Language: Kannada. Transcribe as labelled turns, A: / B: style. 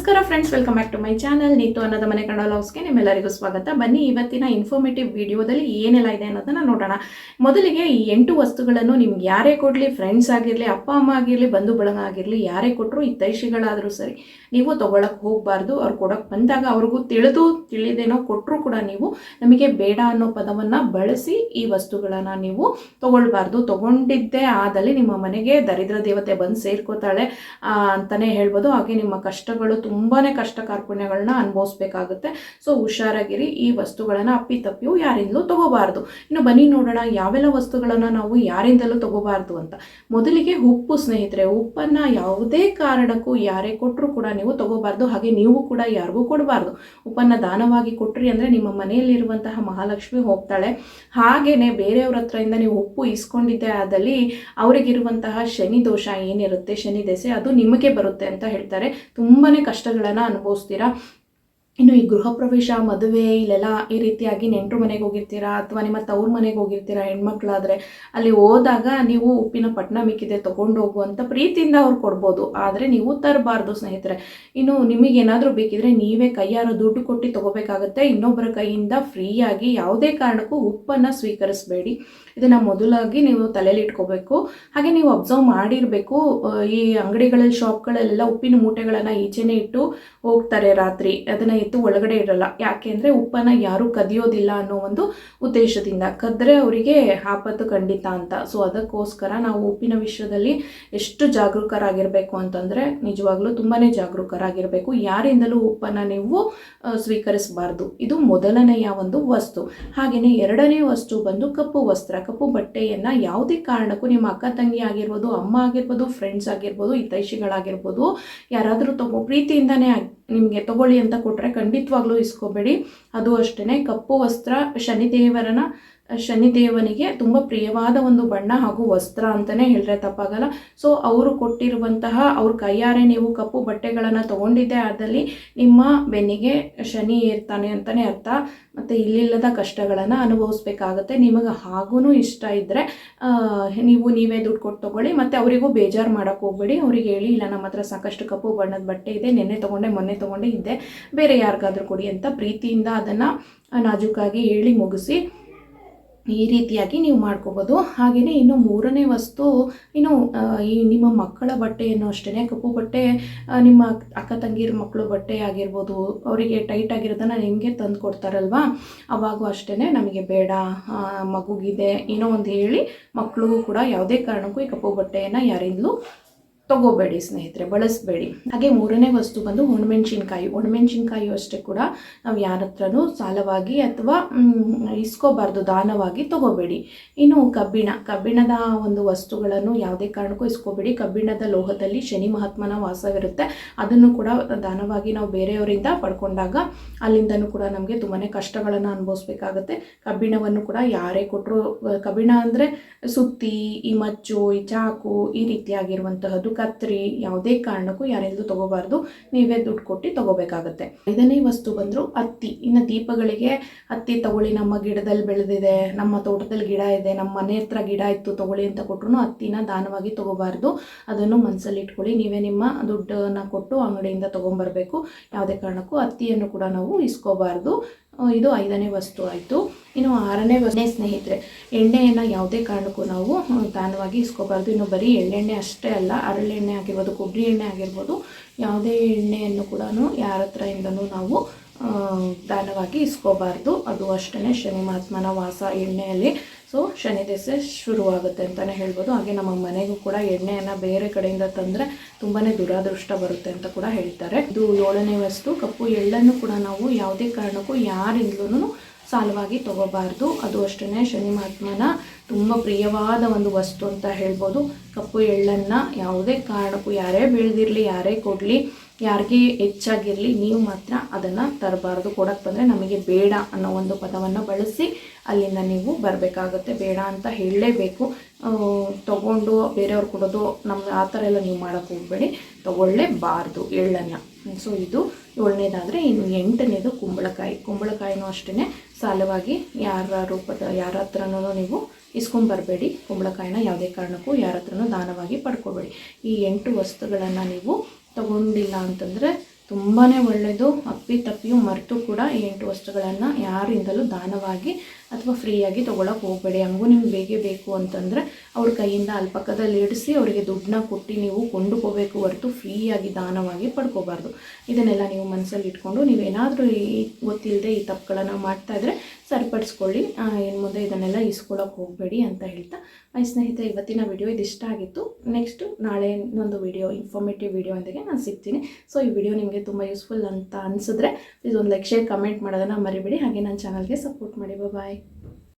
A: ನಮಸ್ಕಾರ friends welcome back to my channel Neetu ಅನ್ನೋದ ಮನೆ ಕನ್ನಡ ಲಾಗ್ಸ್ಗೆ ನಿಮ್ಮೆಲ್ಲರಿಗೂ ಸ್ವಾಗತ. ಬನ್ನಿ ಇವತ್ತಿನ ಇನ್ಫಾರ್ಮೇಟಿವ್ ವಿಡಿಯೋದಲ್ಲಿ ಏನೆಲ್ಲ ಇದೆ ಅನ್ನೋದನ್ನ ನೋಡೋಣ. ಮೊದಲಿಗೆ ಈ ಎಂಟು ವಸ್ತುಗಳನ್ನು ನಿಮ್ಗೆ ಯಾರೇ ಕೊಡಲಿ ಫ್ರೆಂಡ್ಸ್ ಆಗಿರಲಿ, ಅಪ್ಪ, ಅಮ್ಮ ಆಗಿರಲಿ, ಬಂಧು, ಬಳಗ ಆಗಿರಲಿ, ಯಾರೇ ಕೊಟ್ಟರು ಈ ತೈಷಿಗಳಾದರೂ ಸರಿ, ನೀವು ತೊಗೊಳಕ್ಕೆ ಹೋಗಬಾರ್ದು. ಅವ್ರು ಕೊಡೋಕೆ ಬಂದಾಗ ಅವ್ರಿಗೂ ತಿಳಿದು ತಿಳಿದೇನೋ ಕೊಟ್ಟರು ಕೂಡ ನೀವು ನಮಗೆ ಬೇಡ ಅನ್ನೋ ಪದವನ್ನು ಬಳಸಿ ಈ ವಸ್ತುಗಳನ್ನು ನೀವು ತಗೊಳ್ಬಾರ್ದು. ತಗೊಂಡಿದ್ದೇ ಆದಲ್ಲಿ ನಿಮ್ಮ ಮನೆಗೆ ದರಿದ್ರ ದೇವತೆ ಬಂದು ಸೇರ್ಕೋತಾಳೆ ಅಂತಲೇ ಹೇಳ್ಬೋದು. ಹಾಗೆ ನಿಮ್ಮ ಕಷ್ಟಗಳು ತುಂಬಾನೇ ಕಷ್ಟ ಕಾರ್ಪಣ್ಯಗಳನ್ನ ಅನುಭವಿಸ್ಬೇಕಾಗುತ್ತೆ. ಸೊ ಹುಷಾರಾಗಿರಿ, ಈ ವಸ್ತುಗಳನ್ನ ಅಪ್ಪಿತಪ್ಪಿಯು ಯಾರಿಂದಲೂ ತಗೋಬಾರ್ದು. ಇನ್ನು ಬನ್ನಿ ನೋಡೋಣ, ಯಾವೆಲ್ಲ ವಸ್ತುಗಳನ್ನು ನಾವು ಯಾರಿಂದಲೂ ತಗೋಬಾರ್ದು ಅಂತ. ಮೊದಲಿಗೆ ಉಪ್ಪು ಸ್ನೇಹಿತರೆ, ಉಪ್ಪನ್ನು ಯಾವುದೇ ಕಾರಣಕ್ಕೂ ಯಾರೇ ಕೊಟ್ಟರು ಕೂಡ ನೀವು ತಗೋಬಾರ್ದು. ಹಾಗೆ ನೀವು ಕೂಡ ಯಾರಿಗೂ ಕೊಡಬಾರ್ದು. ಉಪ್ಪನ್ನ ದಾನವಾಗಿ ಕೊಟ್ರಿ ಅಂದರೆ ನಿಮ್ಮ ಮನೆಯಲ್ಲಿರುವಂತಹ ಮಹಾಲಕ್ಷ್ಮಿ ಹೋಗ್ತಾಳೆ. ಹಾಗೇನೆ ಬೇರೆಯವ್ರ ಹತ್ರದಿಂದ ನೀವು ಉಪ್ಪು ಇಸ್ಕೊಂಡಿದ್ದೆ ಆದಲ್ಲಿ ಅವರಿಗಿರುವಂತಹ ಶನಿ ದೋಷ ಏನಿರುತ್ತೆ, ಶನಿ ದೆಸೆ ಅದು ನಿಮಗೆ ಬರುತ್ತೆ ಅಂತ ಹೇಳ್ತಾರೆ. ತುಂಬಾನೇ ಕಷ್ಟಗಳನ್ನು ಅನುಭವಿಸ್ತೀರಾ? ಇನ್ನು ಈ ಗೃಹ ಪ್ರವೇಶ ಮದುವೆ ಇಲ್ಲೆಲ್ಲ ಈ ರೀತಿಯಾಗಿ ನೆಂಟರು ಮನೆಗೆ ಹೋಗಿರ್ತೀರಾ ಅಥವಾ ನಿಮ್ಮ ತವ್ರ ಮನೆಗೆ ಹೋಗಿರ್ತೀರಾ ಹೆಣ್ಮಕ್ಳಾದ್ರೆ ಅಲ್ಲಿ ಹೋದಾಗ ನೀವು ಉಪ್ಪಿನ ಪಟ್ನ ಮಿಕ್ಕಿದೆ ತಗೊಂಡು ಹೋಗುವಂತ ಪ್ರೀತಿಯಿಂದ ಅವ್ರು ಕೊಡ್ಬೋದು. ಆದರೆ ನೀವು ತರಬಾರ್ದು ಸ್ನೇಹಿತರೆ. ಇನ್ನು ನಿಮಗೇನಾದರೂ ಬೇಕಿದ್ರೆ ನೀವೇ ಕೈಯಾರೋ ದುಡ್ಡು ಕೊಟ್ಟು ತಗೋಬೇಕಾಗತ್ತೆ. ಇನ್ನೊಬ್ಬರ ಕೈಯಿಂದ ಫ್ರೀಯಾಗಿ ಯಾವುದೇ ಕಾರಣಕ್ಕೂ ಉಪ್ಪನ್ನು ಸ್ವೀಕರಿಸಬೇಡಿ. ಇದನ್ನು ಮೊದಲಾಗಿ ನೀವು ತಲೆಯಲ್ಲಿ ಇಟ್ಕೋಬೇಕು. ಹಾಗೆ ನೀವು ಅಬ್ಸರ್ವ್ ಮಾಡಿರಬೇಕು. ಈ ಅಂಗಡಿಗಳಲ್ಲಿ ಶಾಪ್ಗಳಲ್ಲೆಲ್ಲ ಉಪ್ಪಿನ ಮೂಟೆಗಳನ್ನು ಈಚೆನೇ ಇಟ್ಟು ಹೋಗ್ತಾರೆ ರಾತ್ರಿ. ಅದನ್ನು ಎತ್ತು ಒಳಗಡೆ ಇರಲ್ಲ. ಯಾಕೆಂದ್ರೆ ಉಪ್ಪನ್ನ ಯಾರೂ ಕದಿಯೋದಿಲ್ಲ ಅನ್ನೋ ಒಂದು ಉದ್ದೇಶದಿಂದ. ಕದ್ರೆ ಅವರಿಗೆ ಆಪತ್ತು ಖಂಡಿತ ಅಂತ. ಸೊ ಅದಕ್ಕೋಸ್ಕರ ನಾವು ಉಪ್ಪಿನ ವಿಷಯದಲ್ಲಿ ಎಷ್ಟು ಜಾಗರೂಕರಾಗಿರಬೇಕು ಅಂತಂದರೆ ನಿಜವಾಗ್ಲೂ ತುಂಬಾನೇ ಜಾಗರೂಕರಾಗಿರಬೇಕು. ಯಾರಿಂದಲೂ ಉಪ್ಪನ್ನ ನೀವು ಸ್ವೀಕರಿಸಬಾರ್ದು. ಇದು ಮೊದಲನೆಯ ಒಂದು ವಸ್ತು. ಹಾಗೆಯೇ ಎರಡನೇ ವಸ್ತು ಬಂದು ಕಪ್ಪು ವಸ್ತ್ರ, ಕಪ್ಪು ಬಟ್ಟೆಯನ್ನು ಯಾವುದೇ ಕಾರಣಕ್ಕೂ ನಿಮ್ಮ ಅಕ್ಕ ತಂಗಿ ಆಗಿರ್ಬೋದು, ಅಮ್ಮ ಆಗಿರ್ಬೋದು ಫ್ರೆಂಡ್ಸ್ ಆಗಿರ್ಬೋದು, ಹಿತೈಷಿಗಳಾಗಿರ್ಬೋದು, ಯಾರಾದರೂ ತಗೋ, ಪ್ರೀತಿಯಿಂದನೇ ನಿಮಗೆ ತಗೊಳ್ಳಿ ಅಂತ ಕೊಟ್ಟರೆ ಖಂಡಿತವಾಗ್ಲೂ ಇಸ್ಕೋಬೇಡಿ. ಅದು ಅಷ್ಟೇ ಕಪ್ಪು ವಸ್ತ್ರ ಶನಿದೇವರನ ಶನಿದೇವನಿಗೆ ತುಂಬ ಪ್ರಿಯವಾದ ಒಂದು ಬಣ್ಣ ಹಾಗೂ ವಸ್ತ್ರ ಅಂತಲೇ ಹೇಳಿದ್ರೆ ತಪ್ಪಾಗಲ್ಲ. ಸೊ ಅವರು ಕೊಟ್ಟಿರುವಂತಹ, ಅವ್ರ ಕೈಯಾರೆ ನೀವು ಕಪ್ಪು ಬಟ್ಟೆಗಳನ್ನು ತೊಗೊಂಡಿದ್ದೆ, ಆದಲ್ಲಿ ನಿಮ್ಮ ಬೆನ್ನಿಗೆ ಶನಿ ಏರ್ತಾನೆ ಅಂತಲೇ ಅರ್ಥ. ಮತ್ತು ಇಲ್ಲಿಲ್ಲದ ಕಷ್ಟಗಳನ್ನು ಅನುಭವಿಸ್ಬೇಕಾಗತ್ತೆ. ನಿಮಗೆ ಹಾಗೂ ಇಷ್ಟ ಇದ್ದರೆ ನೀವು ನೀವೇ ದುಡ್ಡು ಕೊಟ್ಟು ತೊಗೊಳ್ಳಿ. ಮತ್ತು ಅವರಿಗೂ ಬೇಜಾರು ಮಾಡೋಕ್ಕೆ ಹೋಗ್ಬೇಡಿ. ಅವ್ರಿಗೆ ಹೇಳಿ, ಇಲ್ಲ, ನಮ್ಮ ಹತ್ರ ಸಾಕಷ್ಟು ಕಪ್ಪು ಬಣ್ಣದ ಬಟ್ಟೆ ಇದೆ. ನಿನ್ನೆ ತೊಗೊಂಡೆ, ಮೊನ್ನೆ ತೊಗೊಂಡೆ, ಇದ್ದೆ. ಬೇರೆ ಯಾರಿಗಾದ್ರೂ ಕೊಡಿ ಅಂತ ಪ್ರೀತಿಯಿಂದ ಅದನ್ನು ನಾಜೂಕಾಗಿ ಹೇಳಿ ಮುಗಿಸಿ ಈ ರೀತಿಯಾಗಿ ನೀವು ಮಾಡ್ಕೋಬೋದು. ಹಾಗೆಯೇ ಇನ್ನು ಮೂರನೇ ವಸ್ತು, ಇನ್ನು ಈ ನಿಮ್ಮ ಮಕ್ಕಳ ಬಟ್ಟೆಯನ್ನು ಅಷ್ಟೇ ಕಪ್ಪು ಬಟ್ಟೆ ನಿಮ್ಮ ಅಕ್ಕ ತಂಗಿರ ಮಕ್ಕಳು ಬಟ್ಟೆ ಆಗಿರ್ಬೋದು, ಅವರಿಗೆ ಟೈಟ್ ಆಗಿರೋದನ್ನು ನಿಮಗೆ ತಂದು ಕೊಡ್ತಾರಲ್ವಾ? ಅವಾಗೂ ಅಷ್ಟೇ ನಮಗೆ ಬೇಡ ಮಗುಗಿದೆ. ಏನೋ ಒಂದು ಹೇಳಿ ಮಕ್ಕಳಿಗೂ ಕೂಡ ಯಾವುದೇ ಕಾರಣಕ್ಕೂ ಈ ಕಪ್ಪು ಬಟ್ಟೆಯನ್ನು ಯಾರಿಂದಲೂ ತಗೋಬೇಡಿ ಸ್ನೇಹಿತರೆ, ಬಳಸಬೇಡಿ. ಹಾಗೆ ಮೂರನೇ ವಸ್ತು ಬಂದು ಒಣಮೆಣಸಿನ್ಕಾಯಿ ಒಣಮೆಣಸಿನ್ಕಾಯಿ ಅಷ್ಟೇ ಕೂಡ ನಾವು ಯಾರ ಹತ್ರನೂ ಸಾಲವಾಗಿ ಅಥವಾ ಇಸ್ಕೋಬಾರ್ದು, ದಾನವಾಗಿ ತಗೋಬೇಡಿ. ಇನ್ನು ಕಬ್ಬಿಣ. ಕಬ್ಬಿಣದ ಒಂದು ವಸ್ತುಗಳನ್ನು ಯಾವುದೇ ಕಾರಣಕ್ಕೂ ಇಸ್ಕೋಬೇಡಿ. ಕಬ್ಬಿಣದ ಲೋಹದಲ್ಲಿ ಶನಿ ಮಹಾತ್ಮನ ವಾಸವಿರುತ್ತೆ. ಅದನ್ನು ಕೂಡ ದಾನವಾಗಿ ನಾವು ಬೇರೆಯವರಿಂದ ಪಡ್ಕೊಂಡಾಗ ಅಲ್ಲಿಂದನೂ ಕೂಡ ನಮಗೆ ತುಂಬಾ ಕಷ್ಟಗಳನ್ನು ಅನುಭವಿಸ್ಬೇಕಾಗತ್ತೆ. ಕಬ್ಬಿಣವನ್ನು ಕೂಡ ಯಾರೇ ಕೊಟ್ಟರು ಕಬ್ಬಿಣ ಅಂದರೆ ಸುತ್ತಿ, ಈ ಮಚ್ಚು, ಈ ಚಾಕು ಈ ರೀತಿಯಾಗಿರುವಂತಹದ್ದು ಕತ್ರಿ ಯಾವುದೇ ಕಾರಣಕ್ಕೂ ಯಾರಿಂದಲೂ ತಗೋಬಾರ್ದು. ನೀವೇ ದುಡ್ಡು ಕೊಟ್ಟು ತಗೋಬೇಕಾಗತ್ತೆ. ಐದನೇ ವಸ್ತು ಬಂದರೂ ಹತ್ತಿ ಇನ್ನು ದೀಪಗಳಿಗೆ ಹತ್ತಿ ತಗೊಳ್ಳಿ, ನಮ್ಮ ಗಿಡದಲ್ಲಿ ಬೆಳೆದಿದೆ, ನಮ್ಮ ತೋಟದಲ್ಲಿ ಗಿಡ ಇದೆ, ನಮ್ಮ ಮನೆ ಹತ್ರ ಗಿಡ ಇತ್ತು ತಗೊಳ್ಳಿ ಅಂತ ಕೊಟ್ಟರು ಹತ್ತಿನ ದಾನವಾಗಿ ತಗೋಬಾರ್ದು. ಅದನ್ನು ಮನಸ್ಸಲ್ಲಿ ಇಟ್ಕೊಳ್ಳಿ. ನೀವೇ ನಿಮ್ಮ ದುಡ್ಡನ್ನು ಕೊಟ್ಟು ಅಂಗಡಿಯಿಂದ ತೊಗೊಂಬರ್ಬೇಕು. ಯಾವುದೇ ಕಾರಣಕ್ಕೂ ಹತ್ತಿಯನ್ನು ಕೂಡ ನಾವು ಇಸ್ಕೋಬಾರ್ದು. ಇದು ಐದನೇ ವಸ್ತು ಆಯಿತು. ಇನ್ನು ಆರನೇ ವಸ್ತು ಸ್ನೇಹಿತರೆ, ಎಣ್ಣೆಯನ್ನು ಯಾವುದೇ ಕಾರಣಕ್ಕೂ ನಾವು ತಾನವಾಗಿ ಇಸ್ಕೋಬಾರ್ದು. ಇನ್ನು ಬರೀ ಎಳ್ಳೆಣ್ಣೆ ಅಷ್ಟೇ ಅಲ್ಲ ಹರಳೆಣ್ಣೆ ಆಗಿರ್ಬೋದು, ಕೊಬ್ಬರಿ ಎಣ್ಣೆ ಆಗಿರ್ಬೋದು, ಯಾವುದೇ ಎಣ್ಣೆಯನ್ನು ಕೂಡ ಯಾರ ಹತ್ರ ನಾವು ದಾನವಾಗಿ ಇಸ್ಕೋಬಾರ್ದು. ಅದು ಅಷ್ಟೇ ಶನಿ ಮಹಾತ್ಮನ ವಾಸ ಎಣ್ಣೆಯಲ್ಲಿ. ಸೊ ಶನಿ ದೆಸೆ ಶುರುವಾಗುತ್ತೆ ಅಂತಲೇ ಹೇಳ್ಬೋದು. ಹಾಗೆ ನಮ್ಮ ಮನೆಗೂ ಕೂಡ ಎಣ್ಣೆಯನ್ನು ಬೇರೆ ಕಡೆಯಿಂದ ತಂದರೆ ತುಂಬಾ ದುರಾದೃಷ್ಟ ಬರುತ್ತೆ ಅಂತ ಕೂಡ ಹೇಳ್ತಾರೆ. ಇದು ಏಳನೇ ವಸ್ತು. ಕಪ್ಪು ಎಳ್ಳನ್ನು ಕೂಡ ನಾವು ಯಾವುದೇ ಕಾರಣಕ್ಕೂ ಯಾರಿಂದಲೂ ಸಾಲವಾಗಿ ತಗೋಬಾರ್ದು. ಅದು ಅಷ್ಟೇ ಶನಿ ಮಹಾತ್ಮನ ತುಂಬ ಪ್ರಿಯವಾದ ಒಂದು ವಸ್ತು ಅಂತ ಹೇಳ್ಬೋದು. ಕಪ್ಪು ಎಳ್ಳನ್ನು ಯಾವುದೇ ಕಾರಣಕ್ಕೂ ಯಾರೇ ಬೆಳೆದಿರಲಿ, ಯಾರೇ ಕೊಡಲಿ ಯಾರಿಗೆ ಹೆಚ್ಚಾಗಿರಲಿ ನೀವು ಮಾತ್ರ ಅದನ್ನು ತರಬಾರ್ದು. ಕೊಡಕ್ಕೆ ಬಂದರೆ ನಮಗೆ ಬೇಡ ಅನ್ನೋ ಒಂದು ಪದವನ್ನು ಬಳಸಿ ಅಲ್ಲಿಂದ ನೀವು ಬರಬೇಕಾಗುತ್ತೆ. ಬೇಡ ಅಂತ ಹೇಳಲೇಬೇಕು. ತಗೊಂಡು ಬೇರೆಯವ್ರು ಕೊಡೋದು ನಮ್ಮ ಆ ಥರ ಎಲ್ಲ ನೀವು ಮಾಡೋಕ್ಕೆ ಹೋಗಬೇಡಿ. ತೊಗೊಳ್ಳೇಬಾರ್ದು ಎಳ್ಳನ್ನು. ಸೊ, ಇದು ಏಳನೇದಾದರೆ ಇನ್ನು ಎಂಟನೇದು ಕುಂಬಳಕಾಯಿ. ಕುಂಬಳಕಾಯಿನೂ ಅಷ್ಟೇ ಸಾಲವಾಗಿ ಯಾರ ರೂಪದ, ಯಾರ ಹತ್ರನೂ ನೀವು ಇಸ್ಕೊಂಬರಬೇಡಿ ಕುಂಬಳಕಾಯಿನ ಯಾವುದೇ ಕಾರಣಕ್ಕೂ ಯಾರ ಹತ್ರನೂ ದಾನವಾಗಿ ಪಡ್ಕೋಬೇಡಿ. ಈ ಎಂಟು ವಸ್ತುಗಳನ್ನು ನೀವು ತಗೊಂಡಿಲ್ಲ ಅಂತಂದರೆ ತುಂಬಾ ಒಳ್ಳೆಯದು ಅಪ್ಪಿ ತಪ್ಪಿಯೂ ಮರೆತು ಕೂಡ ಈ ಎಂಟು ವಸ್ತುಗಳನ್ನು ಯಾರಿಂದಲೂ ದಾನವಾಗಿ ಅಥವಾ ಫ್ರೀಯಾಗಿ ತೊಗೊಳಕ್ಕೆ ಹೋಗಬೇಡಿ. ಹಂಗೂ ನಿಮ್ಗೆ ಬೇಕೇ ಬೇಕು ಅಂತಂದರೆ ಅವ್ರ ಕೈಯಿಂದ ಅಲ್ಪಕ್ಕದಲ್ಲಿ ಇಡಿಸಿ ಅವರಿಗೆ ದುಡ್ಡನ್ನ ಕೊಟ್ಟು ನೀವು ಕೊಂಡುಕೋಬೇಕು ಹೊರತು ಫ್ರೀಯಾಗಿ ದಾನವಾಗಿ ಪಡ್ಕೋಬಾರ್ದು. ಇದನ್ನೆಲ್ಲ ನೀವು ಮನಸ್ಸಲ್ಲಿ ಇಟ್ಕೊಂಡು ನೀವೇನಾದರೂ ಈ ಗೊತ್ತಿಲ್ಲದೆ ಈ ತಪ್ಪುಗಳನ್ನು ಮಾಡ್ತಾಯಿದ್ರೆ ಸರಿಪಡಿಸ್ಕೊಳ್ಳಿ. ಇನ್ನು ಮುಂದೆ ಇದನ್ನೆಲ್ಲ ಇಸ್ಕೊಳ್ಳೋಕೆ ಹೋಗಬೇಡಿ ಅಂತ ಹೇಳ್ತಾ ಮೈ ಸ್ನೇಹಿತರೆ, ಇವತ್ತಿನ ವಿಡಿಯೋ ಇದಿಷ್ಟ ಆಗಿತ್ತು. ನೆಕ್ಸ್ಟ್ ನಾಳೆ ಇನ್ನೊಂದು ವಿಡಿಯೋ ಇನ್ಫಾರ್ಮೇಟಿವ್ ವಿಡಿಯೋ ಒಂದಿಗೆ ನಾನು ಸಿಗ್ತೀನಿ. ಸೊ ಈ ವಿಡಿಯೋ ನಿಮಗೆ ತುಂಬ ಯೂಸ್ಫುಲ್ ಅಂತ ಅನಿಸಿದ್ರೆ ಪ್ಲೀಸ್ ಒಂದು ಲೈಕ್ ಶೇರ್ ಕಮೆಂಟ್ ಮಾಡೋದನ್ನು ಮರಿಬೇಡಿ. ಹಾಗೆ ನನ್ನ ಚಾನಲ್ಗೆ ಸಪೋರ್ಟ್ ಮಾಡಿ. ಬಾಯ್ Bye.